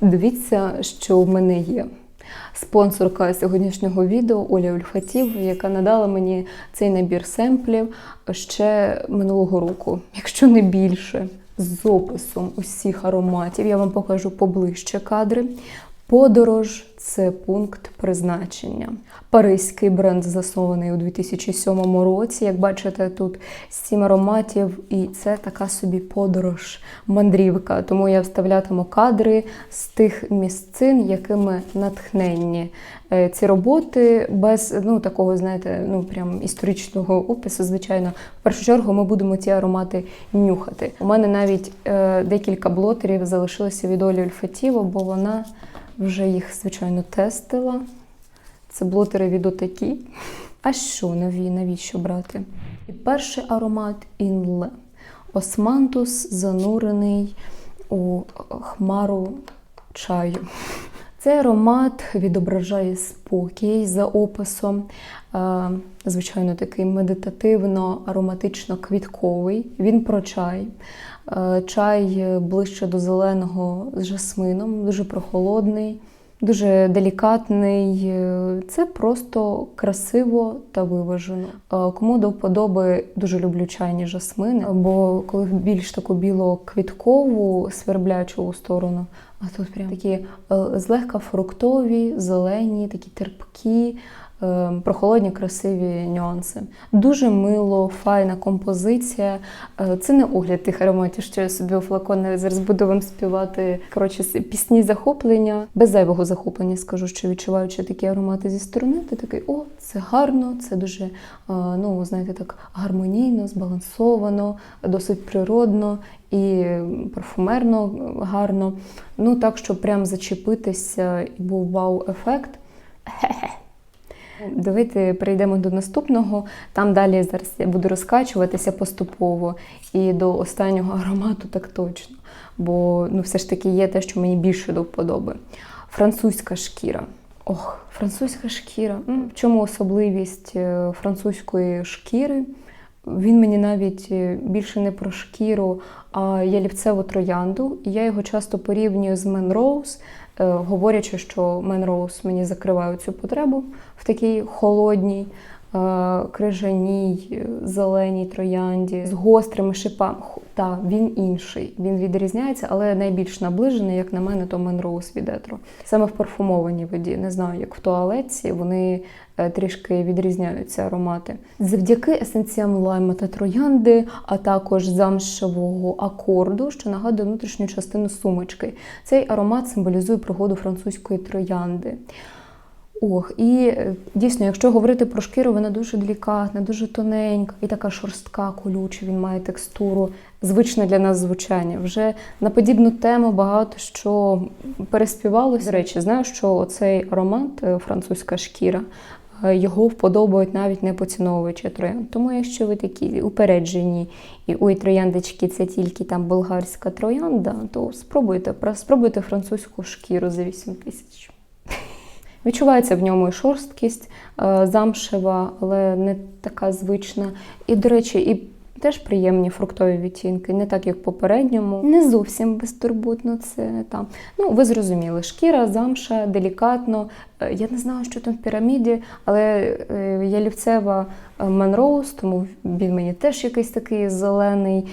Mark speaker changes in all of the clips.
Speaker 1: Дивіться, що в мене є. Спонсорка сьогоднішнього відео Оля Ульфатів, яка надала мені цей набір семплів ще минулого року, якщо не більше, з описом усіх ароматів. Я вам покажу поближче кадри. Подорож це пункт призначення. Паризький бренд заснований у 2007 році. Як бачите, тут сім ароматів, і це така собі подорож, мандрівка. Тому я вставлятиму кадри з тих місцин, якими натхненні Е, ці роботи без ну такого, знаєте, ну прям історичного опису. Звичайно, в першу чергу ми будемо ці аромати нюхати. У мене навіть е, декілька блотерів залишилося від Олі Ольфатіво, бо вона вже їх, звичайно, тестила. Це блотери від отакі. А що нові? Навіщо брати? І перший аромат Інле. Османтус занурений у хмару чаю. Цей аромат відображає спокій за описом. Е, Звичайно, такий медитативно-ароматично-квітковий. Він про чай. Е, Чай ближче до зеленого з жасмином, дуже прохолодний, дуже делікатний. Е, Це просто красиво та виважено. Кому до вподоби, дуже люблю чайні жасмини, бо коли більш таку біло-квіткову, сверблячу сторону, а тут прям такі е, злегка фруктові, зелені, такі терпкі, прохолодні, красиві нюанси. Дуже мило, файна композиція. Е, Це не огляд тих ароматів, що я собі у флакони зараз буду вам співати. Коротше, пісні захоплення, без зайвого захоплення скажу, що відчуваючи такі аромати зі сторони, ти такий, о, це гарно, це дуже, е, ну, знаєте, так гармонійно, збалансовано, досить природно і парфумерно гарно. Ну так, щоб прям зачепитися і був вау-ефект. Давайте перейдемо до наступного. Там далі зараз я буду розкачуватися поступово і до останнього аромату так точно. Бо ну, все ж таки є те, що мені більше до вподоби. Французька шкіра. Ох, французька шкіра. В чому особливість е, французької шкіри? Він мені навіть е, більше не про шкіру, а ялівцеву троянду. І я його часто порівнюю з Мен Роуз, е, говорячи, що Менроуз мені закриває цю потребу в такій холодній, е, крижаній, е, зеленій троянді з гострими шипами. Та, він інший. Він відрізняється, але найбільш наближений, як на мене, то Мен Роуз від Етро. Саме в парфумованій воді. Не знаю, як в туалетці, вони е, трішки відрізняються аромати. Завдяки есенціям лайма та троянди, а також замшевого акорду, що нагадує внутрішню частину сумочки. Цей аромат символізує пригоду французької троянди. Ох, і е, дійсно, якщо говорити про шкіру, вона дуже делікатна, дуже тоненька і така шорстка, колюча, він має текстуру, звичне для нас звучання. Вже на подібну тему багато що переспівалося. До речі, знаю, що цей аромат е, французька шкіра. е, Його вподобають навіть не поціновувачі троянд. Тому якщо ви такі упереджені, і ой, трояндочки, це тільки там болгарська троянда, то спробуйте, спробуйте французьку шкіру за 8 тисяч. Відчувається в ньому і шорсткість е, замшева, але не така звична. І, до речі, і теж приємні фруктові відтінки, не так, як в попередньому. Не зовсім безтурботно це там. Ну, ви зрозуміли, шкіра, замша, делікатно. Е, Я не знаю, що там в піраміді, але е, ялівцева Менроуз, тому він мені теж якийсь такий зелений,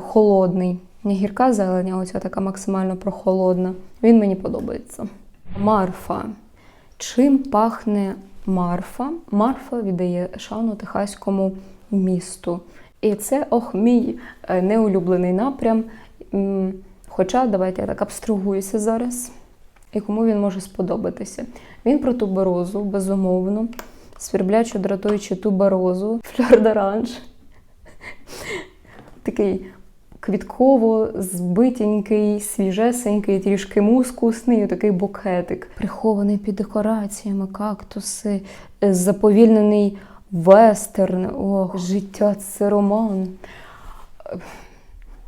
Speaker 1: холодний. Не гірка зелень, а оця така максимально прохолодна. Він мені подобається. Марфа. Чим пахне Марфа? Марфа віддає шану техаському місту. І це ох, мій е, неулюблений напрям. Хоча, давайте я так абстрагуюся зараз, і кому він може сподобатися. Він про туберозу, безумовно, сверблячу, дратуючи туберозу, фльор-д'оранж. Такий квітково збитенький, свіжесенький, трішки мускусний, такий букетик, прихований під декораціями, кактуси, е, заповільнений вестерн. Ох, життя це роман.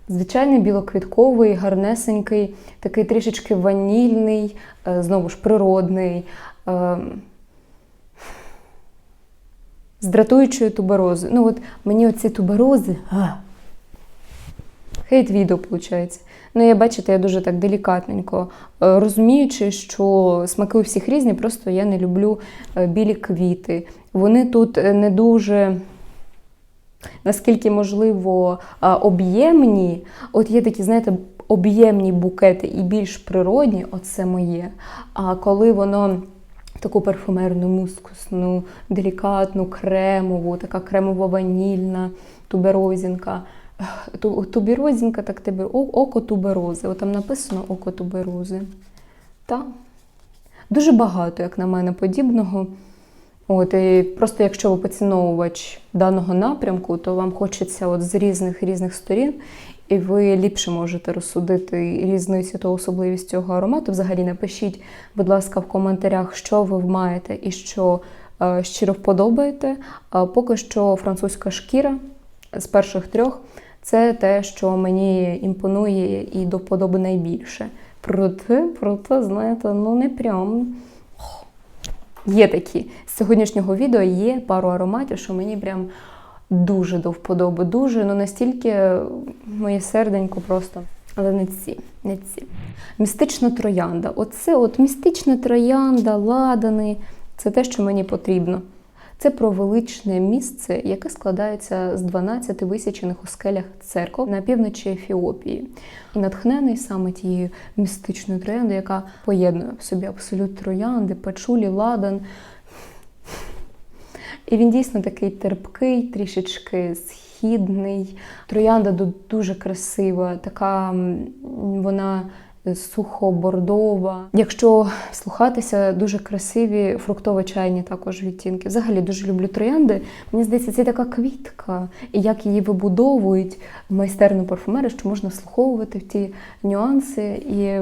Speaker 1: Звичайний білоквітковий, гарнесенький, такий трішечки ванільний, е, знову ж природний. е, З дратуючою туберозою. Ну, от мені оці туберози. Хейт відео, виходить. Ну, я бачите, я дуже так делікатненько е, розуміючи, що смаки у всіх різні, просто я не люблю е, білі квіти. Вони тут е, не дуже. Наскільки можливо об'ємні, от є такі, знаєте, об'ємні букети і більш природні, оце моє. А коли воно таку парфумерну, мускусну, делікатну, кремову, така кремово-ванільна туберозінка. Ту- Туберозінка, так тебе око туберози. От там написано око туберози. Та. Дуже багато, як на мене, подібного. От, і просто якщо ви поціновувач даного напрямку, то вам хочеться от з різних різних сторін, і ви ліпше можете розсудити різницю та особливість цього аромату. Взагалі напишіть, будь ласка, в коментарях, що ви маєте і що е, щиро вподобаєте. А поки що французька шкіра з перших трьох це те, що мені імпонує і до вподоби найбільше. Проте, проте, знаєте, ну не прям. Є такі. З сьогоднішнього відео є пару ароматів, що мені прям дуже до вподоби. Дуже, ну настільки моє серденько просто. Але не ці, не ці. Містична троянда. Оце от містична троянда, ладани це те, що мені потрібно. Це про величне місце, яке складається з 12 висічених у скелях церков на півночі Ефіопії. І натхнений саме тією містичною трояндою, яка поєднує в собі абсолют троянди, пачулі, ладан. І він дійсно такий терпкий, трішечки східний. Троянда дуже красива, така вона сухо-бордова. Якщо слухатися, дуже красиві фруктово-чайні також відтінки. Взагалі дуже люблю троянди. Мені здається, це така квітка, і як її вибудовують майстерно парфумери, що можна вслуховувати в ті нюанси. І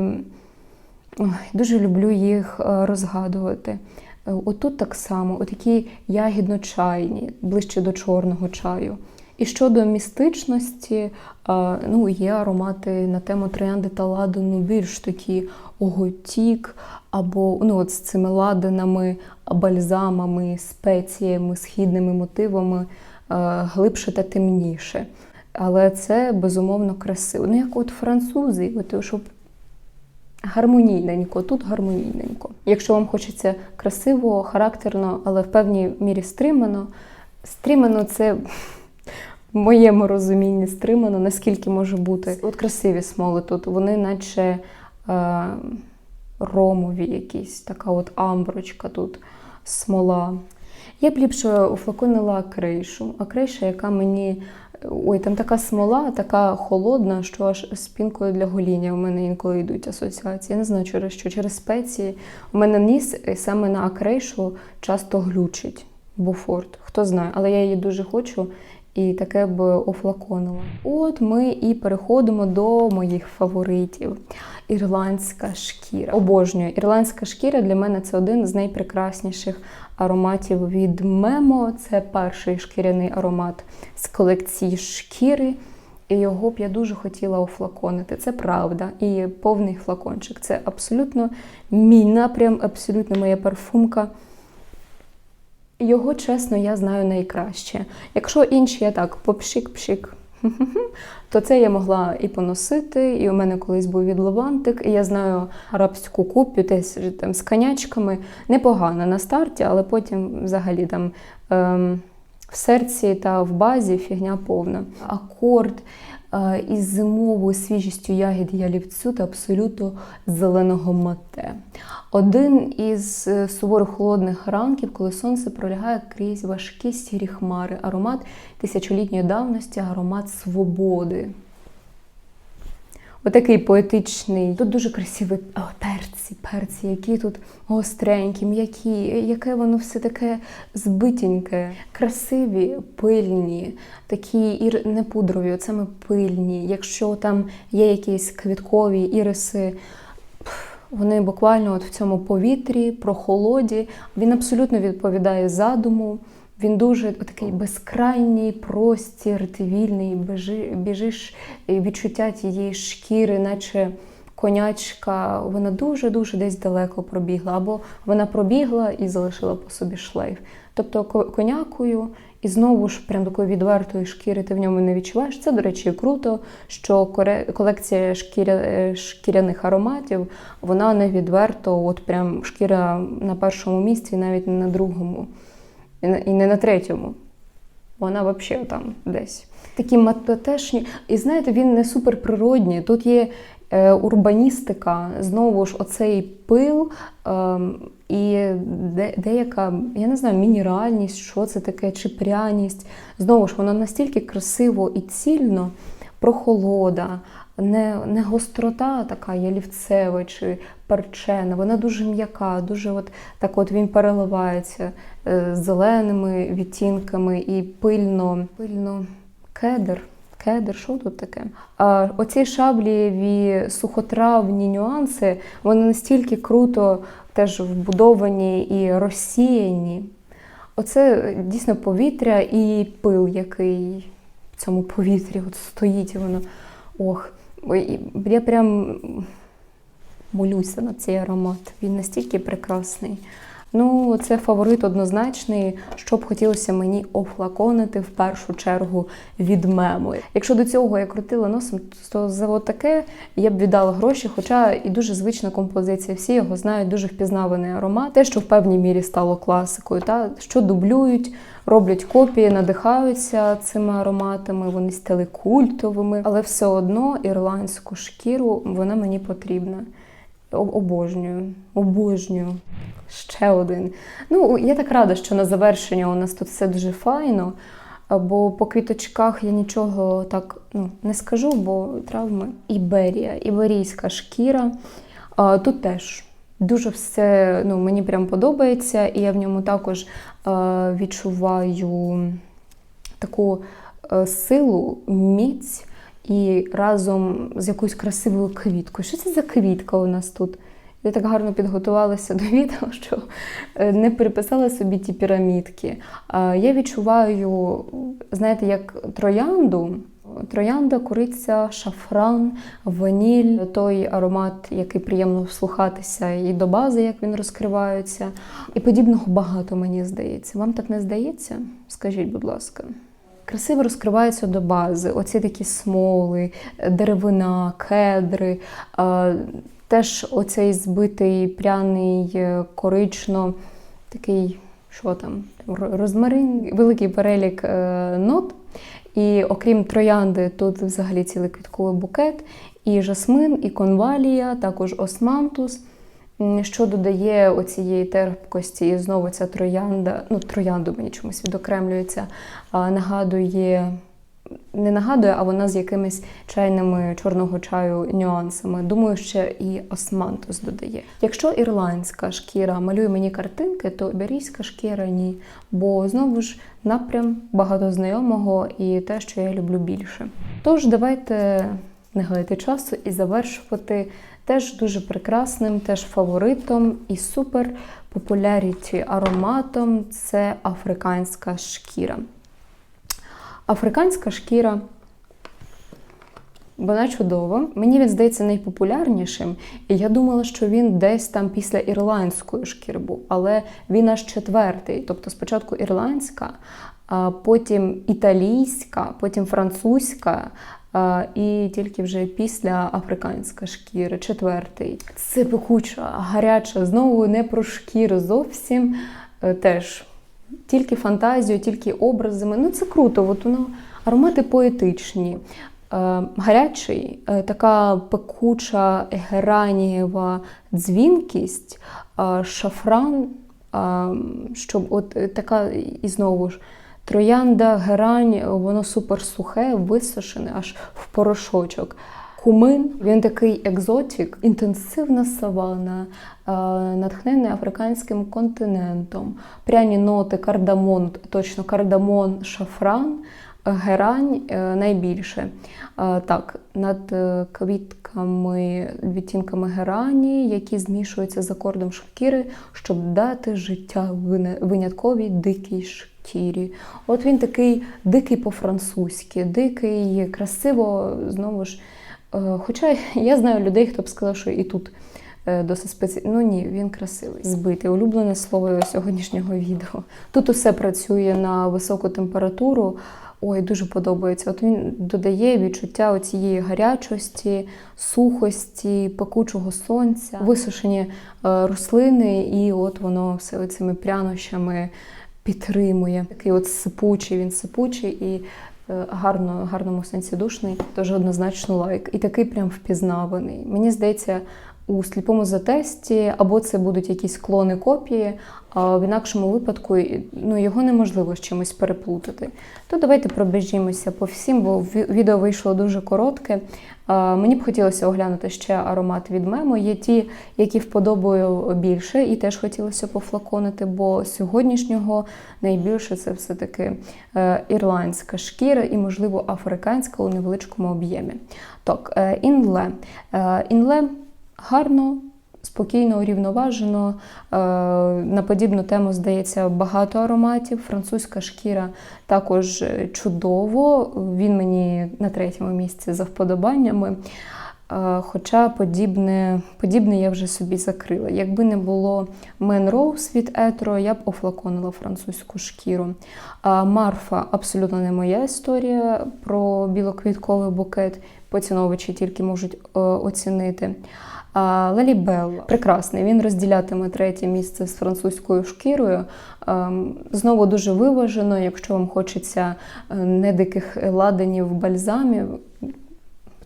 Speaker 1: ой, дуже люблю їх е, розгадувати. Е, Отут так само, отакі ягідно-чайні, ближче до чорного чаю. І щодо містичності, е, ну, є аромати на тему троянди та ладану більш такі оготік, або ну, от з цими ладанами, бальзамами, спеціями, східними мотивами е, глибше та темніше. Але це безумовно красиво. Ну, як от французи, от, щоб гармонійненько, тут гармонійненько. Якщо вам хочеться красиво, характерно, але в певній мірі стримано, стримано це в моєму розумінні стримано, наскільки може бути. От красиві смоли тут, вони наче е, ромові якісь, така от амброчка тут, смола. Я б ліпше уфлаконила акрейшу. Акрейша, яка мені. Ой, там така смола, така холодна, що аж з пінкою для гоління у мене інколи йдуть асоціації. Я не знаю через що, через спеції. У мене ніс е, саме на акрейшу часто глючить. Буфорт, хто знає, але я її дуже хочу і таке б офлаконила. От ми і переходимо до моїх фаворитів. Ірландська шкіра. Обожнюю. Ірландська шкіра для мене це один з найпрекрасніших ароматів від Мемо. Це перший шкіряний аромат з колекції шкіри. І його б я дуже хотіла офлаконити. Це правда. І повний флакончик. Це абсолютно мій напрям, абсолютно моя парфумка. Його, чесно, я знаю найкраще. Якщо інші я так попшик-пшик, то це я могла і поносити, і у мене колись був відловантик, і я знаю арабську купю теж там з конячками. Непогано на старті, але потім взагалі там ем, в серці та в базі фігня повна. Акорд із зимовою свіжістю ягід ялівцю та абсолютно зеленого мате. Один із е, суворих холодних ранків, коли сонце пролягає крізь важкі сірі хмари, аромат тисячолітньої давності, аромат свободи. Отакий поетичний. Тут дуже красиві о, перці, перці, які тут гостренькі, м'які, яке воно все таке збитеньке, красиві, пильні, такі і не пудрові, от саме пильні. Якщо там є якісь квіткові іриси, вони буквально от в цьому повітрі, прохолоді. Він абсолютно відповідає задуму. Він дуже такий безкрайній простір, ти вільний, біжиш відчуття тієї шкіри, наче конячка. Вона дуже-дуже десь далеко пробігла, або вона пробігла і залишила по собі шлейф. Тобто конякою І знову ж прям такої відвертої шкіри ти в ньому не відчуваєш. Це, до речі, круто, що колекція шкіря, е, шкіряних ароматів, вона не відверто, от прям шкіра на першому місці, навіть не на другому, і не- на третьому. Вона взагалі там десь. Такі матотешні. І знаєте, він не суперприродній. Тут є е, урбаністика, знову ж оцей пил ем, і де, деяка, я не знаю, мінеральність, що це таке, чи пряність. Знову ж, воно настільки красиво і цільно, прохолода, не, не гострота така ялівцева чи перчена, вона дуже м'яка, дуже от так от він переливається е, зеленими відтінками і пильно, пильно кедр. Кедр, що тут таке? А, оці шаблієві сухотравні нюанси, вони настільки круто теж вбудовані і розсіяні. Оце дійсно повітря і пил, який в цьому повітрі от стоїть, і воно. Ох, я прям молюся на цей аромат. Він настільки прекрасний. Ну, це фаворит однозначний, що б хотілося мені офлаконити в першу чергу від мему. Якщо до цього я крутила носом, то за таке я б віддала гроші, хоча і дуже звична композиція. Всі його знають, дуже впізнаваний аромат. Те, що в певній мірі стало класикою, та що дублюють, роблять копії, надихаються цими ароматами, вони стали культовими, але все одно ірландську шкіру вона мені потрібна. Обожнюю, обожнюю. Ще один. Ну, я так рада, що на завершення у нас тут все дуже файно. Бо по квіточках я нічого так ну, не скажу, бо травми. Іберія, іберійська шкіра. А, Тут теж дуже все ну, мені прям подобається, і я в ньому також е, відчуваю таку е, силу, міць і разом з якоюсь красивою квіткою. Що це за квітка у нас тут? Я так гарно підготувалася до відео, що е, не переписала собі ті пірамідки. Я відчуваю, знаєте, як троянду. Троянда, кориця, шафран, ваніль, той аромат, який приємно вслухатися, і до бази, як він розкривається. І подібного багато, мені здається. Вам так не здається? Скажіть, будь ласка. Красиво розкривається до бази. Оці такі смоли, деревина, кедри. е, Теж оцей збитий пряний е, корично, такий, що там, розмарин, великий перелік е, нот. І окрім троянди, тут взагалі цілий квітковий букет, і жасмин, і конвалія, також османтус, що додає оцієї терпкості. І знову ця троянда, ну троянду мені чомусь відокремлюється, нагадує не нагадує, а вона з якимись чайними чорного чаю нюансами. Думаю, ще і османтус додає. Якщо ірландська шкіра малює мені картинки, то іберійська шкіра ні. Бо знову ж напрям багато знайомого і те, що я люблю більше. Тож давайте не гаяти часу і завершувати теж дуже прекрасним, теж фаворитом і супер популяріті ароматом це африканська шкіра. Африканська шкіра. Вона чудова. Мені він здається найпопулярнішим. І я думала, що він десь там після ірландської шкіри але він аж четвертий. Тобто спочатку ірландська, потім італійська, потім французька. І тільки вже після африканська шкіра, четвертий. Це пекуча, гаряча, знову не про шкіру зовсім. Е, Теж тільки фантазію, тільки образами. Ну це круто. От воно аромати поетичні. Е, Гарячий, е, така пекуча геранієва дзвінкість, шафран, е, щоб от така і знову ж. Троянда, герань, воно супер сухе, висушене, аж в порошочок. Кумин, він такий екзотик, інтенсивна савана, е, натхнений африканським континентом. Пряні ноти, кардамон, точно кардамон, шафран, герань е, найбільше. Е, Так, над квітками, відтінками герані, які змішуються з акордом шкіри, щоб дати життя винятковій дикій шкірі. От він такий дикий по-французьки, дикий, красиво, знову ж. Е, Хоча я знаю людей, хто б сказав, що і тут е, досить спеці... Ну ні, він красивий. Збитий. Улюблене слово сьогоднішнього відео. Тут усе працює на високу температуру. Ой, дуже подобається. От він додає відчуття цієї гарячості, сухості, пекучого сонця, висушені е, рослини, і от воно все цими прянощами підтримує. Такий от сипучий, він сипучий і е, гарно, гарному сенсі душний. Тож однозначно лайк. І такий прям впізнаваний. Мені здається, у сліпому затесті або це будуть якісь клони копії, а в інакшому випадку ну, його неможливо з чимось переплутати. То давайте пробіжімося по всім, бо ві- відео вийшло дуже коротке. А, Мені б хотілося оглянути ще аромат від мемо. Є ті, які вподобаю більше, і теж хотілося пофлаконити, бо сьогоднішнього найбільше це все-таки е, ірландська шкіра і, можливо, африканська у невеличкому об'ємі. Так, е, інле. Е, Інле гарно, спокійно, урівноважено. Е, На подібну тему здається багато ароматів. Французька шкіра також чудово. Він мені на третьому місці за вподобаннями. Е, Хоча подібне, подібне я вже собі закрила. Якби не було Мен Роуз від Етро, я б офлаконила французьку шкіру. А Марфа абсолютно не моя історія про білоквітковий букет. Поціновувачі тільки можуть е, оцінити. А Лалібелла прекрасний. Він розділятиме третє місце з французькою шкірою. Ем, Знову дуже виважено. Якщо вам хочеться е, не диких ладенів бальзамів,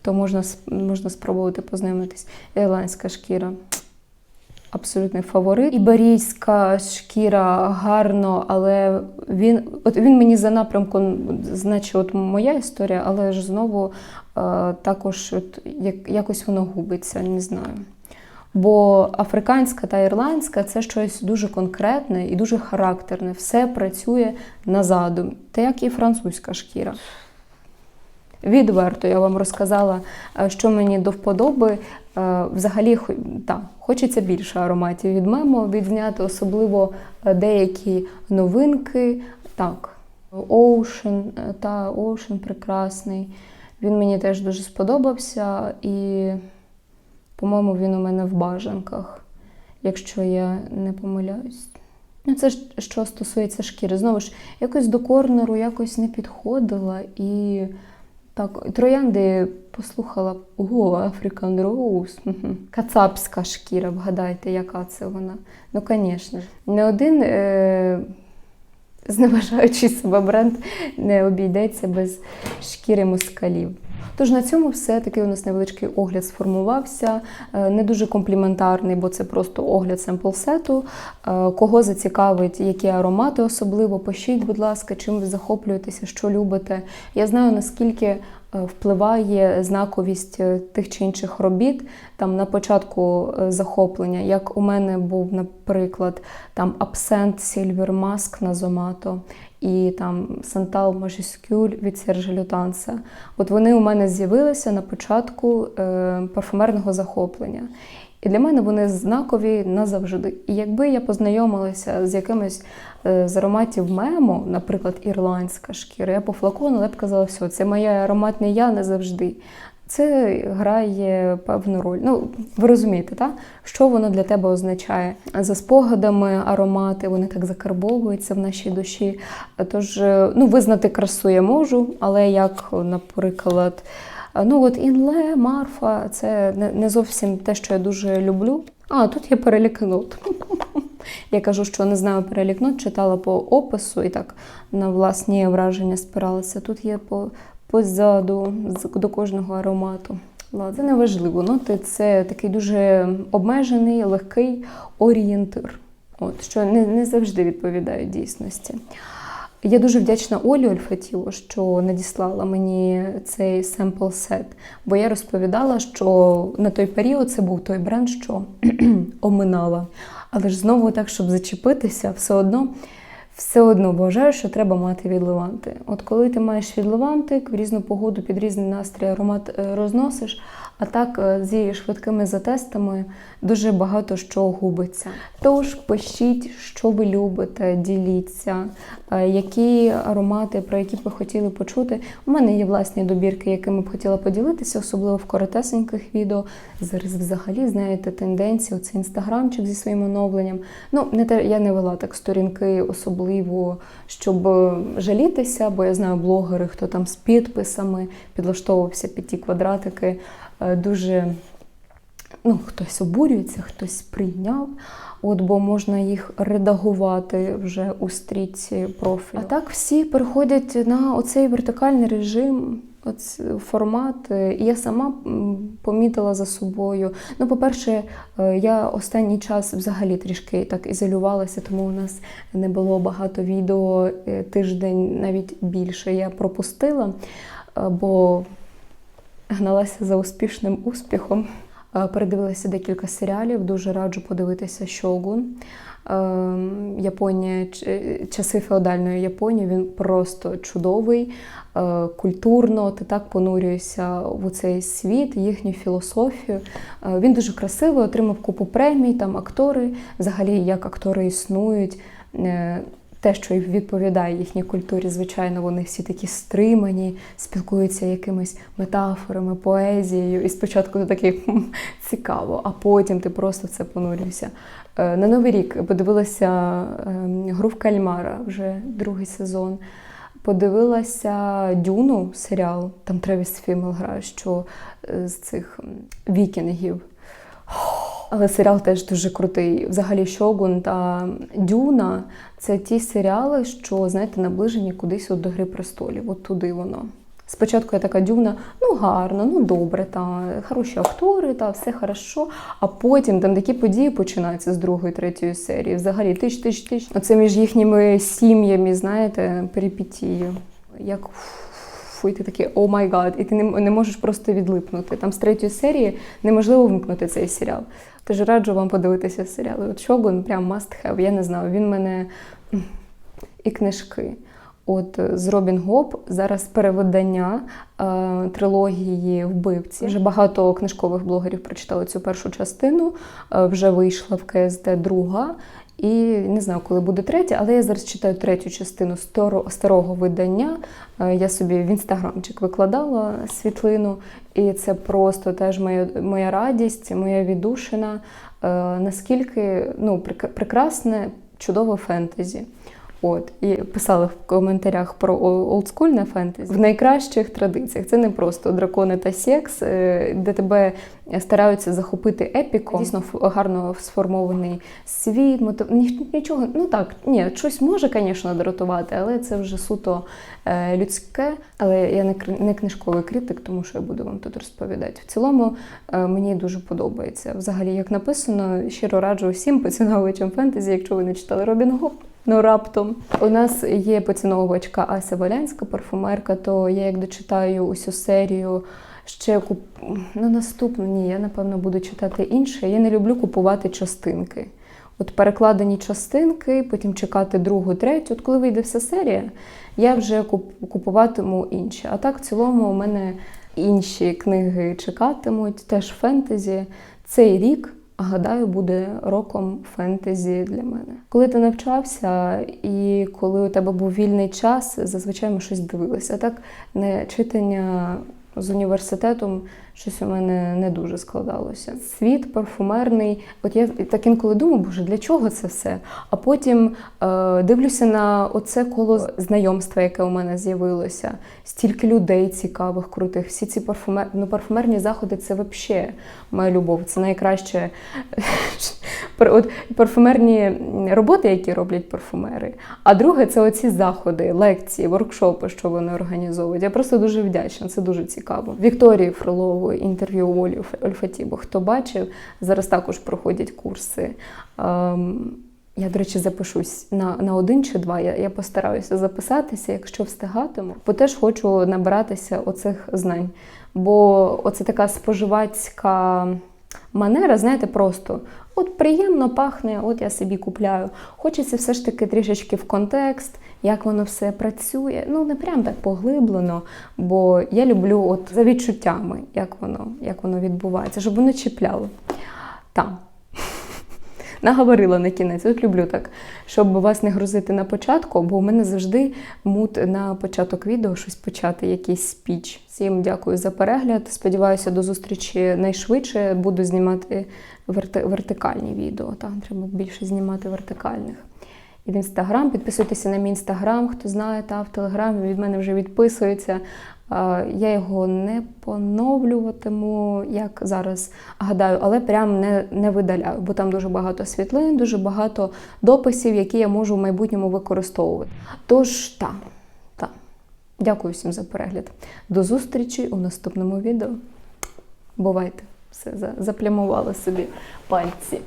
Speaker 1: то можна, можна спробувати познайомитись. Ірландська шкіра. Абсолютний фаворит. Іберійська шкіра гарно, але він, от він мені за напрямком, значить, от моя історія, але ж знову е, також от, як, якось воно губиться, не знаю. Бо африканська та ірландська це щось дуже конкретне і дуже характерне. Все працює на задум, так як і французька шкіра. Відверто я вам розказала, е, що мені до вподоби. Е, Взагалі, так, хочеться більше ароматів від мемо відзняти, особливо е, деякі новинки. Так, Ocean, та Ocean прекрасний. Він мені теж дуже сподобався, і, по-моєму, він у мене в бажанках, якщо я не помиляюсь. Ну, це ж що стосується шкіри. Знову ж, якось до корнеру якось не підходила і. Так, троянди послухала Ого, African Rose. Кацапська шкіра, вгадайте, яка це вона. Ну, звісно. Не один е- зневажаючий себе бренд не обійдеться без шкіри москалів. Тож на цьому все такий у нас невеличкий огляд сформувався. Е, Не дуже компліментарний, бо це просто огляд семпл-сету. Е, Кого зацікавить, які аромати особливо, пишіть, будь ласка, чим ви захоплюєтеся, що любите. Я знаю, наскільки е, впливає знаковість тих чи інших робіт. Там на початку захоплення, як у мене був, наприклад, там абсент Silver Mask на Зомато і там Сантал Majuscule від Сержа Лютанса. От вони у мене з'явилися на початку е, парфумерного захоплення. І для мене вони знакові назавжди. І якби я познайомилася з якимось е, з ароматів мемо, наприклад, ірландська шкіра, я по флакону, я б казала, все, це моє ароматне я назавжди. Це грає певну роль. Ну, ви розумієте, так? що воно для тебе означає? За спогадами аромати, вони так закарбовуються в нашій душі. Тож, е, ну, визнати красу я можу, але як, наприклад, ну от інле, марфа це не зовсім те, що я дуже люблю. А, тут є перелік нот. Я кажу, що не знаю перелік нот, читала по опису і так на власні враження спиралася. Тут є по позаду до кожного аромату. Це не важливо. Ноти це такий дуже обмежений, легкий орієнтир, от, що не, не завжди відповідає дійсності. Я дуже вдячна Олі Ольфатіло, що надіслала мені цей семпл сет, бо я розповідала, що на той період це був той бренд, що оминала. Але ж знову так, щоб зачепитися, все одно все одно вважаю, що треба мати відливанти. От коли ти маєш відливантик, в різну погоду під різний настрій аромат е, розносиш, А так, е, зі швидкими затестами дуже багато що губиться. Тож пишіть, що ви любите, діліться, е, які аромати, про які б ви хотіли почути. У мене є власні добірки, якими б хотіла поділитися, особливо в коротесеньких відео. Зараз взагалі знаєте тенденції, оце інстаграмчик зі своїм оновленням. Ну, не те, я не вела так сторінки, особливо, щоб е, жалітися, бо я знаю блогери, хто там з підписами підлаштовувався під ті квадратики. Е, Дуже ну, хтось обурюється, хтось прийняв. От, бо можна їх редагувати вже у стрічці профілю. А так всі переходять на оцей вертикальний режим, формат. Е, І я сама помітила за собою. Ну, по-перше, е, я останній час взагалі трішки так ізолювалася, тому у нас не було багато відео тиждень, навіть більше я пропустила, бо гналася за успішним успіхом. Е, Передивилася декілька серіалів, дуже раджу подивитися Шогун. Ем, Японія, часи феодальної Японії, він просто чудовий, е, культурно, ти так понурюєшся в цей світ, їхню філософію. Е, Він дуже красивий, отримав купу премій, там актори, взагалі як актори існують. Те, що відповідає їхній культурі, звичайно, вони всі такі стримані, спілкуються якимись метафорами, поезією. І спочатку ти такий цікаво, а потім ти просто в це понурюєшся. Е, На Новий рік подивилася ем, гру в кальмара вже другий сезон. Подивилася Дюну серіал, там Тревіс Фімел грає, що е, з цих вікінгів. Але серіал теж дуже крутий. Взагалі, Шогун та Дюна це ті серіали, що, знаєте, наближені кудись от до Гри престолів. От туди воно. Спочатку я така дюна, ну гарно, ну добре, та хороші актори, та все хорошо. А потім там такі події починаються з другої, третьої серії. Взагалі тиш, тиш, тиш. Оце між їхніми сім'ями, знаєте, перипетії. Як фу, і ти такий о май гад, і ти не, не можеш просто відлипнути. Там з третьої серії неможливо вимкнути цей серіал. Тож раджу вам подивитися серіали. От Шогун прям must have. Я не знаю, він мене і книжки. От е, з Робін Гоп зараз перевидання е, трилогії вбивці. Вже багато книжкових блогерів прочитали цю першу частину. Е, вже вийшла в КСД друга. І не знаю, коли буде третя, але я зараз читаю третю частину старо- старого видання. Е, Я собі в інстаграмчик викладала світлину, і це просто теж моя, моя радість, моя віддушина. Е, Наскільки ну, прекрасне, чудове фентезі. От і писали в коментарях про олдскульне фентезі в найкращих традиціях. Це не просто дракони та секс, е, де тебе стараються захопити епіком. Дійсно гарно сформований світ, мотив... ні- нічого. Ну так, ні, щось може, звісно, дратувати, але це вже суто е, людське. Але я не книжковий критик, тому що я буду вам тут розповідати. В цілому е, мені дуже подобається. Взагалі, як написано, щиро раджу всім поціновувачам фентезі, якщо ви не читали Робін Гоп. Ну, раптом у нас є поціновувачка Ася Валянська, парфумерка, то я як дочитаю усю серію. Ще куп... ну, наступну ні, я напевно буду читати інше. Я не люблю купувати частинки. От перекладені частинки, потім чекати другу, третю. От коли вийде вся серія, я вже купуватиму інші. А так, в цілому, у мене інші книги чекатимуть, теж фентезі. Цей рік, гадаю, буде роком фентезі для мене. Коли ти навчався і коли у тебе був вільний час, зазвичай ми щось дивилися. Так не читання з університетом щось у мене не дуже складалося. Світ парфумерний. От я так інколи думаю, боже, для чого це все? А потім е, дивлюся на оце коло знайомства, яке у мене з'явилося. Стільки людей цікавих, крутих. Всі ці парфумер... ну, парфумерні заходи це взагалі моя любов. Це найкраще от, парфумерні роботи, які роблять парфумери. А друге, це оці заходи, лекції, воркшопи, що вони організовують. Я просто дуже вдячна, це дуже цікаво. Вікторії Фролової інтерв'ю Олі Ольф- Ольфатібо, хто бачив, зараз також проходять курси. Ем, я, до речі, запишусь на, на один чи два. Я, я постараюся записатися, якщо встигатиму, бо теж хочу набиратися оцих знань. Бо оце така споживацька манера, знаєте, просто от приємно пахне, от я собі купляю. Хочеться все ж таки трішечки в контекст, як воно все працює. Ну, не прям так поглиблено, бо я люблю от за відчуттями, як воно, як воно відбувається, щоб воно чіпляло. Там. Наговорила на кінець, от люблю так, щоб вас не грузити на початку, бо у мене завжди мут на початок відео щось почати, якийсь спіч. Всім дякую за перегляд. Сподіваюся, до зустрічі найшвидше. Буду знімати верти- вертикальні відео. Так, треба більше знімати вертикальних. І в інстаграм, підписуйтеся на мій інстаграм, хто знає, та в телеграмі від мене вже відписується. Я його не поновлюватиму, як зараз гадаю, але прям не, не видаляю, бо там дуже багато світлин, дуже багато дописів, які я можу в майбутньому використовувати. Тож, так, так. Дякую всім за перегляд. До зустрічі у наступному відео. Бувайте! Все, за- заплямувала собі пальці.